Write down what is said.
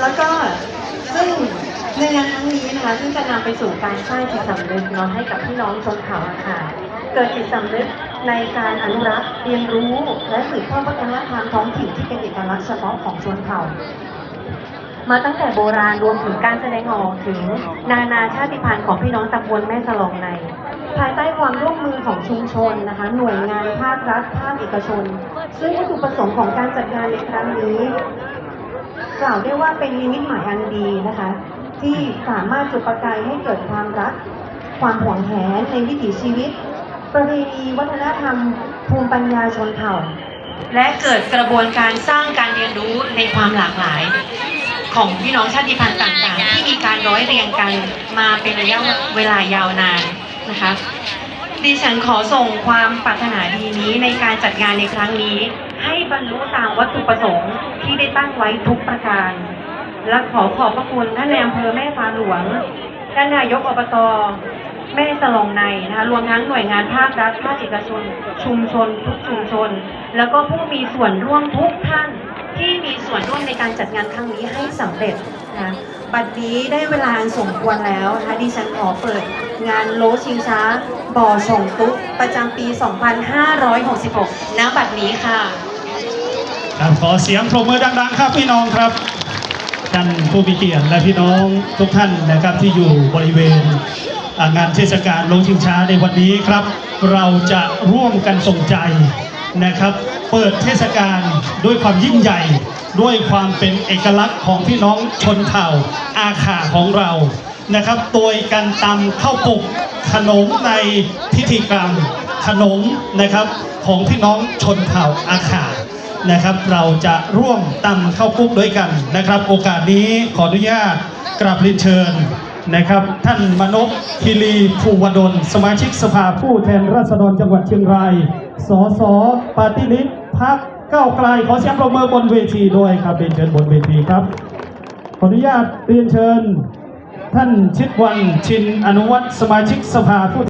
แล้วก็ซึ่งในงานครั้งนี้นะคะซึ่งจะนำไปสู่การสร้างจิตสำนึกเนาะให้กับพี่น้องชนเผ่าอะค่ะเกิดจิตสำนึกในการอนุรักษ์เรียนรู้และสืบทอดวัฒนธรรมท้องถิ่นที่เป็นเอกลักษณ์เฉพาะของชนเผ่า มาตั้งแต่โบราณรวมถึงการแสดงออกถึงนานาชาติพันธุ์ของพี่น้องตำบลแม่สลองใน ภายใต้ความร่วมมือของชุมชนนะคะ หน่วยงานภาครัฐภาคเอกชน ซึ่งวัตถุประสงค์ของการจัดงานในครั้งนี้ กล่าวได้ว่าเป็นนิมิตหมายอันดีนะคะ ที่สามารถจุดประกายให้เกิดความรัก ความหวงแหนในวิถีชีวิต ประเพณีวัฒนธรรม ภูมิปัญญาชนเผ่า และเกิดกระบวนการสร้างการเรียนรู้ในความหลากหลาย ของพี่น้องชาติพันธุ์ต่างๆ ที่มีการร้อยเรียงกันมาเป็นระยะเวลายาวนานนะคะดิฉันขอส่งความปรารถนาดีนี้ในการจัดงานในครั้งนี้ ให้ บรรลุตามวัตถุประสงค์ที่ได้ตั้งไว้ทุกประการ และขอขอบพระคุณท่านในอำเภอแม่ฟ้าหลวง ท่านนายกอบตแม่สลองในนะคะรวมทั้งหน่วยงานภาครัฐภาคเอกชน ชุมชน ทุกชุมชน แล้วก็ผู้มีส่วนร่วมทุกท่านที่มีส่วนร่วมในการจัดงานครั้งนี้ให้สำเร็จนะคะบัดนี้ได้เวลาสมควรแล้วนะคะดิฉันขอเปิดงานโลชิงช้า บ่อส่งตุ๊กประจำปี 2566ณบัดนี้ค่ะ ครับขอเสียงปรบมือดังๆ ครับพี่น้องครับท่านผู้มีเกียรติและพี่น้องทุกท่านนะครับที่อยู่บริเวณงานเทศกาลลงชิงช้าในวันนี้ครับ เราจะร่วมกันส่งใจนะครับ เปิดเทศกาลด้วยความยิ่งใหญ่ ด้วยความเป็นเอกลักษณ์ของพี่น้องชนเผ่าอาขาของเรานะครับโดยการตำข้าวปุกขนมในพิธีกรรมขนมนะครับของพี่น้องชนเผ่าอาขา นะครับ เราจะร่วมตำข้าวปุ๊กด้วยกันนะครับ โอกาสนี้ขออนุญาตกราบเรียนเชิญนะครับ ท่านมนพคิรีภูวดลสมาชิกสภาผู้แทนราษฎรจังหวัดเชียงราย สสปาร์ตี้ลิสต์พักก้าวไกลขอเสียงปรบมือบนเวทีด้วยครับเรียนเชิญบนเวทีครับ ขออนุญาตเรียนเชิญ ท่านชิดวันชินอนุวัตรสมาชิกสภาผู้